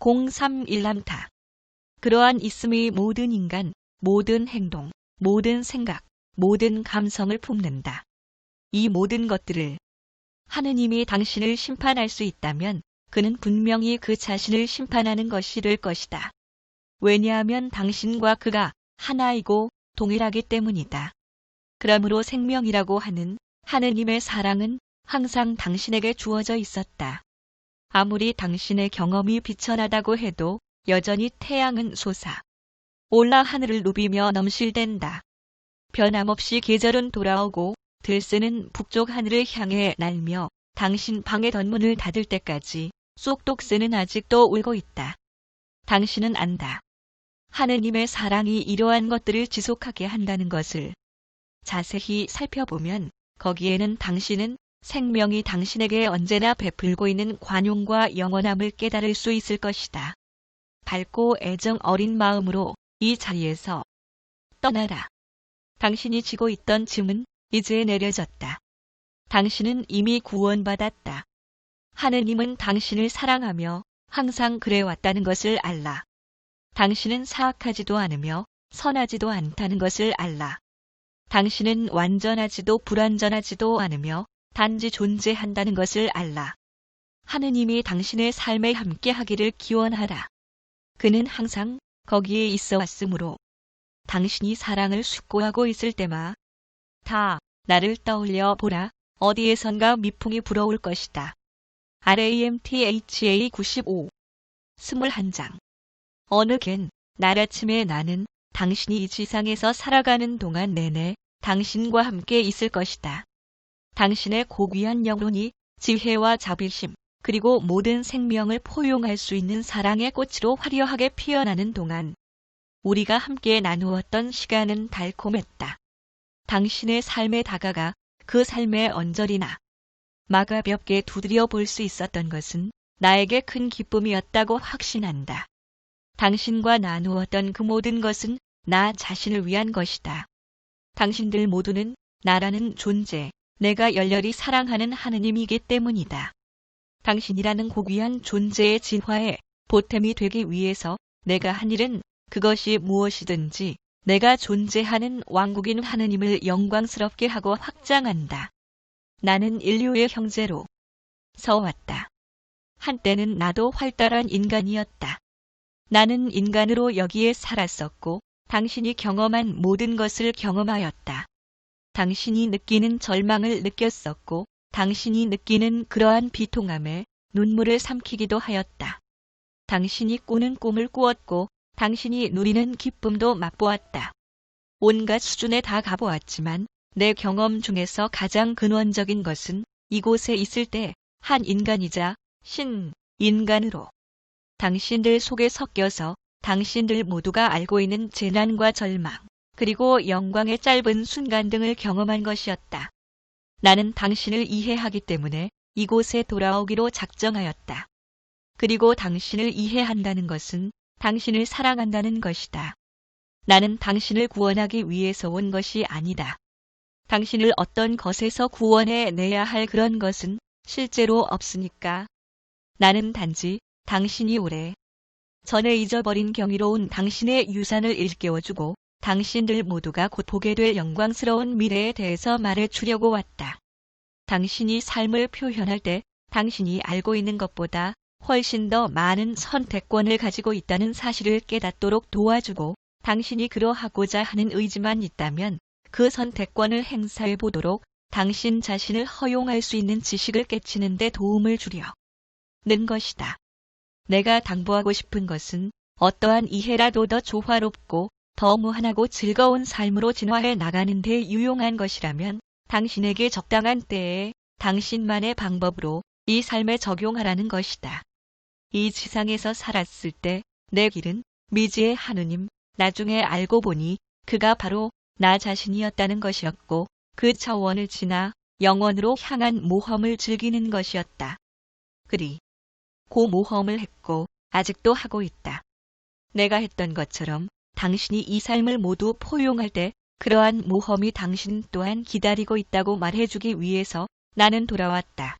031남타. 그러한 있음의 모든 인간, 모든 행동, 모든 생각, 모든 감성을 품는다. 이 모든 것들을 하느님이 당신을 심판할 수 있다면 그는 분명히 그 자신을 심판하는 것이 될 것이다. 왜냐하면 당신과 그가 하나이고 동일하기 때문이다. 그러므로 생명이라고 하는 하느님의 사랑은 항상 당신에게 주어져 있었다. 아무리 당신의 경험이 비천하다고 해도 여전히 태양은 솟아 올라 하늘을 누비며 넘실댄다. 변함없이 계절은 돌아오고 들새는 북쪽 하늘을 향해 날며 당신 방의 덧문을 닫을 때까지 쏙독새는 아직도 울고 있다. 당신은 안다. 하느님의 사랑이 이러한 것들을 지속하게 한다는 것을 자세히 살펴보면 거기에는 당신은 생명이 당신에게 언제나 베풀고 있는 관용과 영원함을 깨달을 수 있을 것이다. 밝고 애정 어린 마음으로 이 자리에서 떠나라. 당신이 지고 있던 짐은 이제 내려졌다. 당신은 이미 구원받았다. 하느님은 당신을 사랑하며 항상 그래왔다는 것을 알라. 당신은 사악하지도 않으며 선하지도 않다는 것을 알라. 당신은 완전하지도 불완전하지도 않으며 단지 존재한다는 것을 알라. 하느님이 당신의 삶에 함께 하기를 기원하라. 그는 항상 거기에 있어 왔으므로 당신이 사랑을 숙고하고 있을 때마 다 나를 떠올려 보라. 어디에선가 미풍이 불어올 것이다. RAMTHA 95 21장 어느 겐 날 아침에 나는 당신이 이 지상에서 살아가는 동안 내내 당신과 함께 있을 것이다. 당신의 고귀한 영혼이 지혜와 자비심 그리고 모든 생명을 포용할 수 있는 사랑의 꽃으로 화려하게 피어나는 동안 우리가 함께 나누었던 시간은 달콤했다. 당신의 삶에 다가가 그 삶의 언저리나 마가볍게 두드려 볼 수 있었던 것은 나에게 큰 기쁨이었다고 확신한다. 당신과 나누었던 그 모든 것은 나 자신을 위한 것이다. 당신들 모두는 나라는 존재, 내가 열렬히 사랑하는 하느님이기 때문이다. 당신이라는 고귀한 존재의 진화에 보탬이 되기 위해서 내가 한 일은 그것이 무엇이든지 내가 존재하는 왕국인 하느님을 영광스럽게 하고 확장한다. 나는 인류의 형제로 서왔다. 한때는 나도 활달한 인간이었다. 나는 인간으로 여기에 살았었고 당신이 경험한 모든 것을 경험하였다. 당신이 느끼는 절망을 느꼈었고 당신이 느끼는 그러한 비통함에 눈물을 삼키기도 하였다. 당신이 꾸는 꿈을 꾸었고 당신이 누리는 기쁨도 맛보았다. 온갖 수준에 다 가보았지만 내 경험 중에서 가장 근원적인 것은 이곳에 있을 때 한 인간이자 신 인간으로 당신들 속에 섞여서 당신들 모두가 알고 있는 재난과 절망, 그리고 영광의 짧은 순간 등을 경험한 것이었다. 나는 당신을 이해하기 때문에 이곳에 돌아오기로 작정하였다. 그리고 당신을 이해한다는 것은 당신을 사랑한다는 것이다. 나는 당신을 구원하기 위해서 온 것이 아니다. 당신을 어떤 것에서 구원해 내야 할 그런 것은 실제로 없으니까. 나는 단지 당신이 오래 전에 잊어버린 경이로운 당신의 유산을 일깨워주고 당신들 모두가 곧 보게 될 영광스러운 미래에 대해서 말해 주려고 왔다. 당신이 삶을 표현할 때 당신이 알고 있는 것보다 훨씬 더 많은 선택권을 가지고 있다는 사실을 깨닫도록 도와주고 당신이 그러하고자 하는 의지만 있다면 그 선택권을 행사해 보도록 당신 자신을 허용할 수 있는 지식을 깨치는 데 도움을 주려. 는 것이다. 내가 당부하고 싶은 것은 어떠한 이해라도 더 조화롭고 더 무한하고 즐거운 삶으로 진화해 나가는 데 유용한 것이라면 당신에게 적당한 때에 당신만의 방법으로 이 삶에 적용하라는 것이다. 이 지상에서 살았을 때 내 길은 미지의 하느님, 나중에 알고 보니 그가 바로 나 자신이었다는 것이었고 그 차원을 지나 영원으로 향한 모험을 즐기는 것이었다. 그리 고 모험을 했고 아직도 하고 있다. 내가 했던 것처럼 당신이 이 삶을 모두 포용할 때 그러한 모험이 당신 또한 기다리고 있다고 말해주기 위해서 나는 돌아왔다.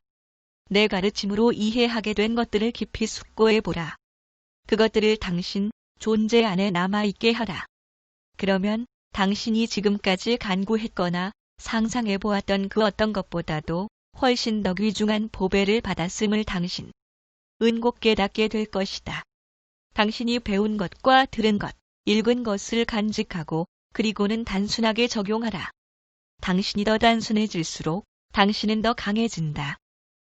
내 가르침으로 이해하게 된 것들을 깊이 숙고해 보라. 그것들을 당신 존재 안에 남아있게 하라. 그러면 당신이 지금까지 간구했거나 상상해 보았던 그 어떤 것보다도 훨씬 더 귀중한 보배를 받았음을 당신 은곧 깨닫게 될 것이다. 당신이 배운 것과 들은 것, 읽은 것을 간직하고 그리고는 단순하게 적용하라. 당신이 더 단순해질수록 당신은 더 강해진다.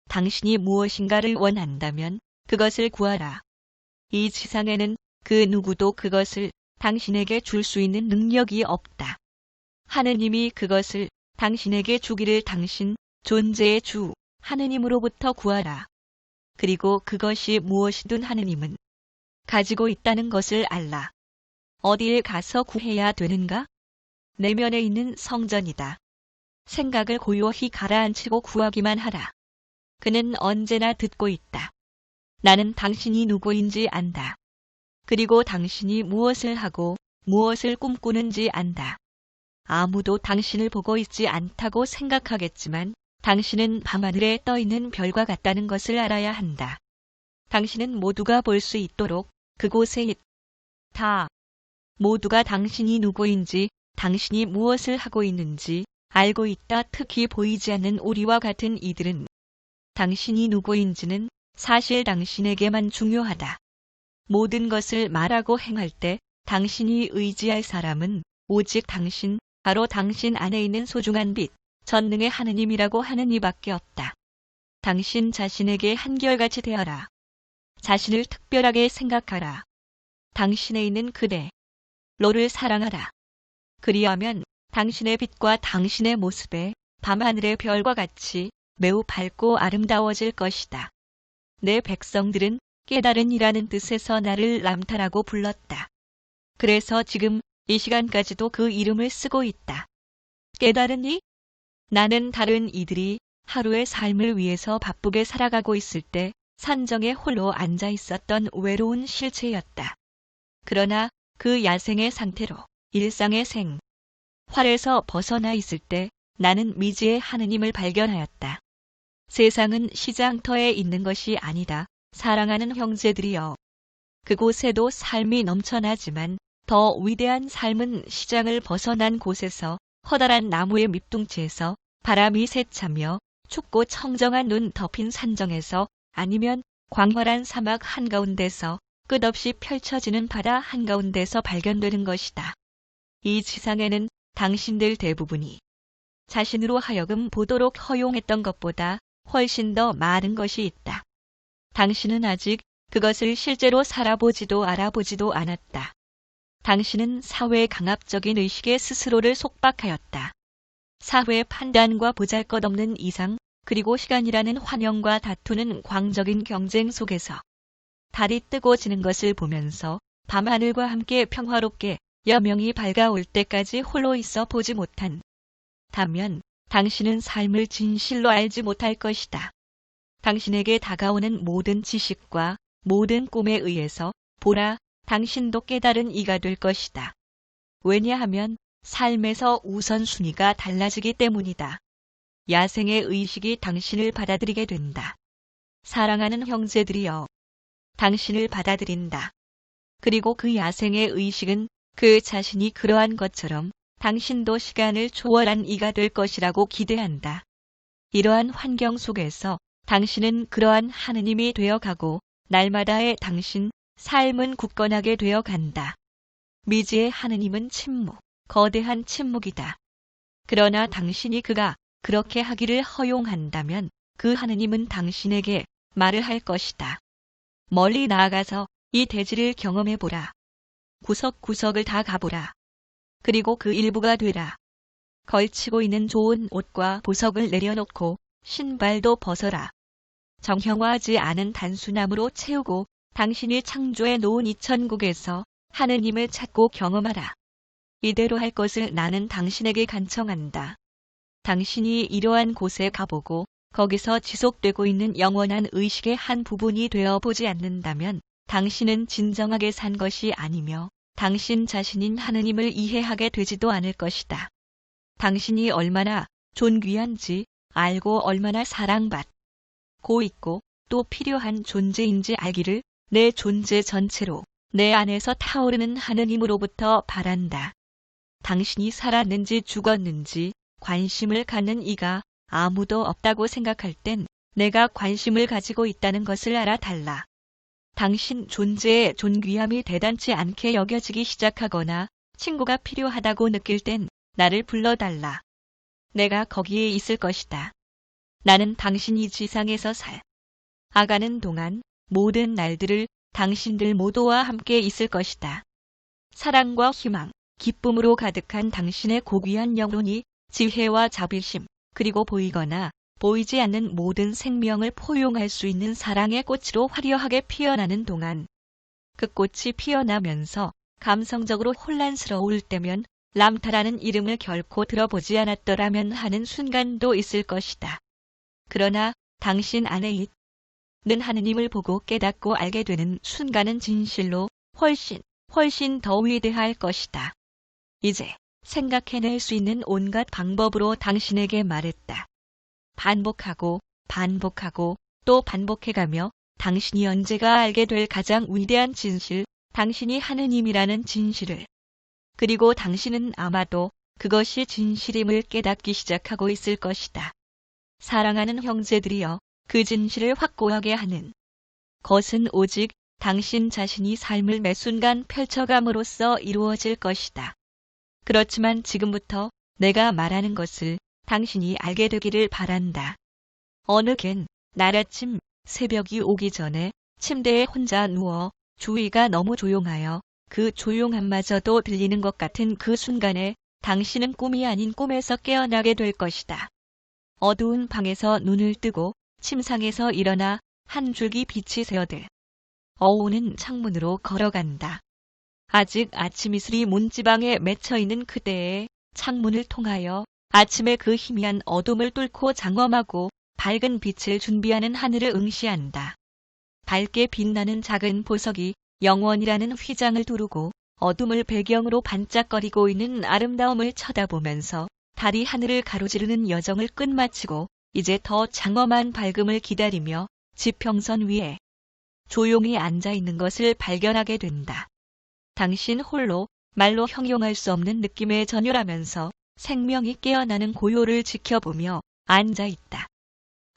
당신이 무엇인가를 원한다면 그것을 구하라. 이 지상에는 그 누구도 그것을 당신에게 줄 수 있는 능력이 없다. 하느님이 그것을 당신에게 주기를 당신 존재의 주 하느님으로부터 구하라. 그리고 그것이 무엇이든 하느님은 가지고 있다는 것을 알라. 어디에 가서 구해야 되는가? 내면에 있는 성전이다. 생각을 고요히 가라앉히고 구하기만 하라. 그는 언제나 듣고 있다. 나는 당신이 누구인지 안다. 그리고 당신이 무엇을 하고 무엇을 꿈꾸는지 안다. 아무도 당신을 보고 있지 않다고 생각하겠지만 당신은 밤하늘에 떠 있는 별과 같다는 것을 알아야 한다. 당신은 모두가 볼 수 있도록 그곳에 있다. 모두가 당신이 누구인지, 당신이 무엇을 하고 있는지 알고 있다. 특히 보이지 않는 우리와 같은 이들은 당신이 누구인지는 사실 당신에게만 중요하다. 모든 것을 말하고 행할 때 당신이 의지할 사람은 오직 당신, 바로 당신 안에 있는 소중한 빛, 전능의 하느님이라고 하는 이밖에 없다. 당신 자신에게 한결같이 되어라. 자신을 특별하게 생각하라. 당신에 있는 그대, 로를 사랑하라. 그리하면 당신의 빛과 당신의 모습에 밤하늘의 별과 같이 매우 밝고 아름다워질 것이다. 내 백성들은 깨달은 이라는 뜻에서 나를 람타라고 불렀다. 그래서 지금 이 시간까지도 그 이름을 쓰고 있다. 깨달으니? 나는 다른 이들이 하루의 삶을 위해서 바쁘게 살아가고 있을 때 산정에 홀로 앉아 있었던 외로운 실체였다. 그러나 그 야생의 상태로 일상의 생, 활에서 벗어나 있을 때 나는 미지의 하느님을 발견하였다. 세상은 시장터에 있는 것이 아니다. 사랑하는 형제들이여. 그곳에도 삶이 넘쳐나지만 더 위대한 삶은 시장을 벗어난 곳에서 커다란 나무의 밑둥치에서 바람이 세차며 춥고 청정한 눈 덮인 산정에서 아니면 광활한 사막 한가운데서 끝없이 펼쳐지는 바다 한가운데서 발견되는 것이다. 이 지상에는 당신들 대부분이 자신으로 하여금 보도록 허용했던 것보다 훨씬 더 많은 것이 있다. 당신은 아직 그것을 실제로 살아보지도 알아보지도 않았다. 당신은 사회의 강압적인 의식에 스스로를 속박하였다. 사회의 판단과 보잘것없는 이상 그리고 시간이라는 환영과 다투는 광적인 경쟁 속에서 달이 뜨고 지는 것을 보면서 밤하늘과 함께 평화롭게 여명이 밝아올 때까지 홀로 있어 보지 못한 다면 당신은 삶을 진실로 알지 못할 것이다. 당신에게 다가오는 모든 지식과 모든 꿈에 의해서 보라, 당신도 깨달은 이가 될 것이다. 왜냐하면 삶에서 우선순위가 달라지기 때문이다. 야생의 의식이 당신을 받아들이게 된다. 사랑하는 형제들이여, 당신을 받아들인다. 그리고 그 야생의 의식은 그 자신이 그러한 것처럼 당신도 시간을 초월한 이가 될 것이라고 기대한다. 이러한 환경 속에서 당신은 그러한 하느님이 되어 가고 날마다의 당신 삶은 굳건하게 되어 간다. 미지의 하느님은 침묵, 거대한 침묵이다. 그러나 당신이 그가 그렇게 하기를 허용한다면 그 하느님은 당신에게 말을 할 것이다. 멀리 나아가서 이 대지를 경험해 보라. 구석구석을 다 가보라. 그리고 그 일부가 되라. 걸치고 있는 좋은 옷과 보석을 내려놓고 신발도 벗어라. 정형화하지 않은 단순함으로 채우고 당신이 창조해 놓은 이 천국에서 하느님을 찾고 경험하라. 이대로 할 것을 나는 당신에게 간청한다. 당신이 이러한 곳에 가보고 거기서 지속되고 있는 영원한 의식의 한 부분이 되어 보지 않는다면 당신은 진정하게 산 것이 아니며 당신 자신인 하느님을 이해하게 되지도 않을 것이다. 당신이 얼마나 존귀한지 알고 얼마나 사랑받고 있고 또 필요한 존재인지 알기를 내 존재 전체로 내 안에서 타오르는 하느님으로부터 바란다. 당신이 살았는지 죽었는지 관심을 갖는 이가 아무도 없다고 생각할 땐 내가 관심을 가지고 있다는 것을 알아달라. 당신 존재의 존귀함이 대단치 않게 여겨지기 시작하거나 친구가 필요하다고 느낄 땐 나를 불러달라. 내가 거기에 있을 것이다. 나는 당신이 지상에서 살. 아가는 동안 모든 날들을 당신들 모두와 함께 있을 것이다. 사랑과 희망, 기쁨으로 가득한 당신의 고귀한 영혼이 지혜와 자비심, 그리고 보이거나 보이지 않는 모든 생명을 포용할 수 있는 사랑의 꽃으로 화려하게 피어나는 동안 그 꽃이 피어나면서 감성적으로 혼란스러울 때면 람타라는 이름을 결코 들어보지 않았더라면 하는 순간도 있을 것이다. 그러나 당신 안에 있는 하느님을 보고 깨닫고 알게 되는 순간은 진실로 훨씬, 훨씬 더 위대할 것이다. 이제 생각해낼 수 있는 온갖 방법으로 당신에게 말했다. 반복하고 반복하고 또 반복해가며 당신이 언제가 알게 될 가장 위대한 진실, 당신이 하느님이라는 진실을. 그리고 당신은 아마도 그것이 진실임을 깨닫기 시작하고 있을 것이다. 사랑하는 형제들이여, 그 진실을 확고하게 하는 것은 오직 당신 자신이 삶을 매 순간 펼쳐감으로써 이루어질 것이다. 그렇지만 지금부터 내가 말하는 것을 당신이 알게 되기를 바란다. 어느 겐 날아침 새벽이 오기 전에 침대에 혼자 누워 주위가 너무 조용하여 그 조용함마저도 들리는 것 같은 그 순간에 당신은 꿈이 아닌 꿈에서 깨어나게 될 것이다. 어두운 방에서 눈을 뜨고 침상에서 일어나 한 줄기 빛이 새어들 어우는 창문으로 걸어간다. 아직 아침 이슬이 문지방에 맺혀 있는 그때에 창문을 통하여 아침의 그 희미한 어둠을 뚫고 장엄하고 밝은 빛을 준비하는 하늘을 응시한다. 밝게 빛나는 작은 보석이 영원이라는 휘장을 두르고 어둠을 배경으로 반짝거리고 있는 아름다움을 쳐다보면서 달이 하늘을 가로지르는 여정을 끝마치고 이제 더 장엄한 밝음을 기다리며 지평선 위에 조용히 앉아 있는 것을 발견하게 된다. 당신 홀로 말로 형용할 수 없는 느낌에 전율하면서 생명이 깨어나는 고요를 지켜보며 앉아 있다.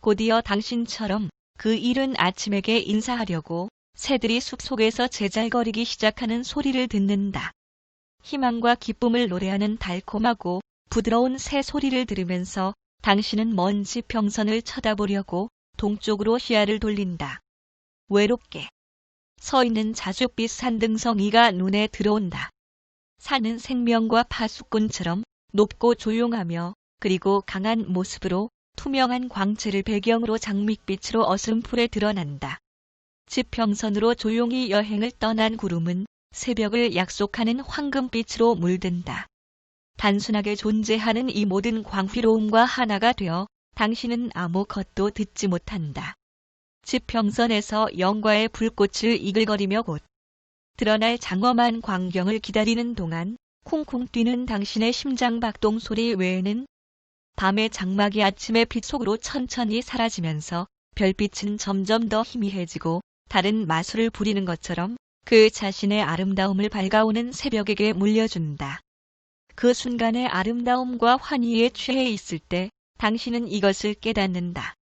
곧이어 당신처럼 그 이른 아침에게 인사하려고 새들이 숲속에서 제잘거리기 시작하는 소리를 듣는다. 희망과 기쁨을 노래하는 달콤하고 부드러운 새 소리를 들으면서 당신은 먼 지 평선을 쳐다보려고 동쪽으로 시야를 돌린다. 외롭게 서 있는 자줏빛 산등성이가 눈에 들어온다. 산은 생명과 파수꾼처럼 높고 조용하며 그리고 강한 모습으로 투명한 광채를 배경으로 장밋빛으로 어슴풀에 드러난다. 지평선으로 조용히 여행을 떠난 구름은 새벽을 약속하는 황금빛으로 물든다. 단순하게 존재하는 이 모든 광휘로움과 하나가 되어 당신은 아무 것도 듣지 못한다. 지평선에서 영과의 불꽃을 이글거리며 곧 드러날 장엄한 광경을 기다리는 동안 쿵쿵 뛰는 당신의 심장 박동 소리 외에는 밤의 장막이 아침의 빛 속으로 천천히 사라지면서 별빛은 점점 더 희미해지고 다른 마술을 부리는 것처럼 그 자신의 아름다움을 밝아오는 새벽에게 물려준다. 그 순간의 아름다움과 환희에 취해 있을 때 당신은 이것을 깨닫는다.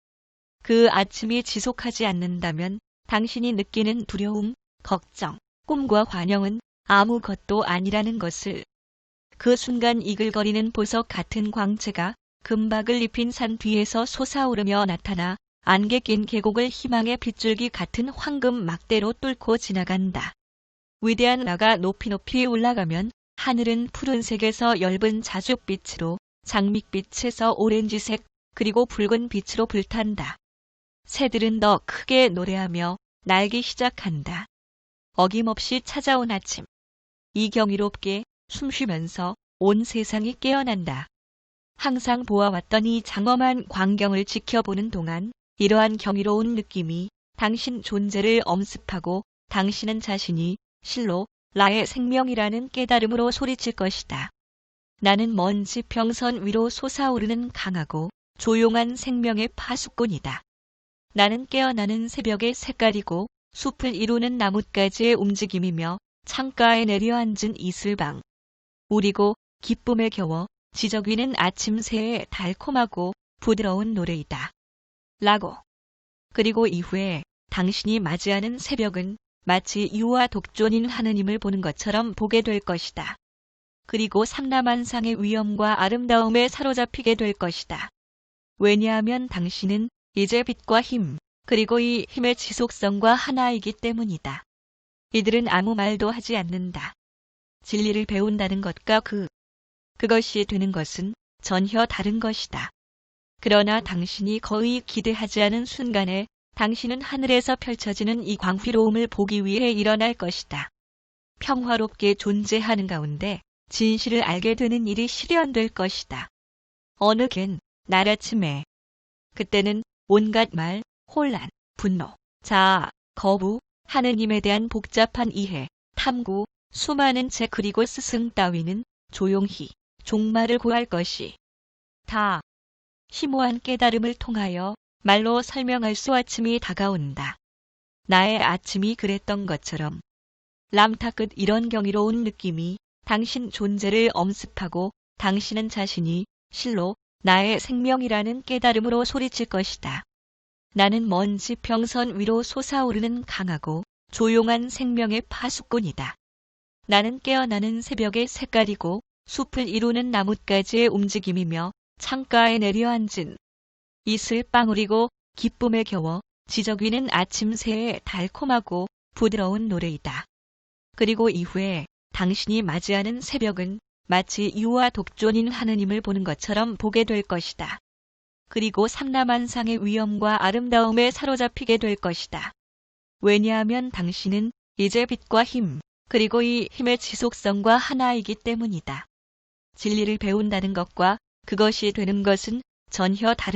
그 아침이 지속하지 않는다면 당신이 느끼는 두려움, 걱정, 꿈과 환영은 아무것도 아니라는 것을 그 순간 이글거리는 보석 같은 광채가 금박을 입힌 산 뒤에서 솟아오르며 나타나 안개 낀 계곡을 희망의 빗줄기 같은 황금 막대로 뚫고 지나간다. 위대한 나가 높이 높이 올라가면 하늘은 푸른색에서 엷은 자줏빛으로 장밋빛에서 오렌지색 그리고 붉은 빛으로 불탄다. 새들은 더 크게 노래하며 날기 시작한다. 어김없이 찾아온 아침. 이 경이롭게 숨 쉬면서 온 세상이 깨어난다. 항상 보아왔던 이 장엄한 광경을 지켜보는 동안 이러한 경이로운 느낌이 당신 존재를 엄습하고 당신은 자신이 실로 나의 생명이라는 깨달음으로 소리칠 것이다. 나는 먼 지 평선 위로 솟아오르는 강하고 조용한 생명의 파수꾼이다. 나는 깨어나는 새벽의 색깔이고 숲을 이루는 나뭇가지의 움직임이며 창가에 내려앉은 이슬방. 우리고 기쁨에 겨워 지저귀는 아침 새의 달콤하고 부드러운 노래이다. 라고. 그리고 이후에 당신이 맞이하는 새벽은 마치 유아 독존인 하느님을 보는 것처럼 보게 될 것이다. 그리고 삼라만상의 위엄과 아름다움에 사로잡히게 될 것이다. 왜냐하면 당신은 이제 빛과 힘, 그리고 이 힘의 지속성과 하나이기 때문이다. 이들은 아무 말도 하지 않는다. 진리를 배운다는 것과 그, 그것이 되는 것은 전혀 다른 것이다. 그러나 당신이 거의 기대하지 않은 순간에 당신은 하늘에서 펼쳐지는 이 광휘로움을 보기 위해 일어날 것이다. 평화롭게 존재하는 가운데 진실을 알게 되는 일이 실현될 것이다. 어느 겐 날 아침에 그때는 온갖 말, 혼란, 분노, 자아, 거부, 하느님에 대한 복잡한 이해, 탐구, 수많은 책 그리고 스승 따위는 조용히 종말을 구할 것이 다 심오한 깨달음을 통하여 말로 설명할 수 아침이 다가온다. 나의 아침이 그랬던 것처럼 람타 끝 이런 경이로운 느낌이 당신 존재를 엄습하고 당신은 자신이 실로 나의 생명이라는 깨달음으로 소리칠 것이다. 나는 먼지 평선 위로 솟아오르는 강하고 조용한 생명의 파수꾼이다. 나는 깨어나는 새벽의 색깔이고 숲을 이루는 나뭇가지의 움직임이며 창가에 내려앉은 이슬 방울이고 기쁨에 겨워 지저귀는 아침 새의 달콤하고 부드러운 노래이다. 그리고 이후에 당신이 맞이하는 새벽은 마치 유아 독존인 하느님을 보는 것처럼 보게 될 것이다. 그리고 삼라만상의 위엄과 아름다움에 사로잡히게 될 것이다. 왜냐하면 당신은 이제 빛과 힘, 그리고 이 힘의 지속성과 하나이기 때문이다. 진리를 배운다는 것과 그것이 되는 것은 전혀 다른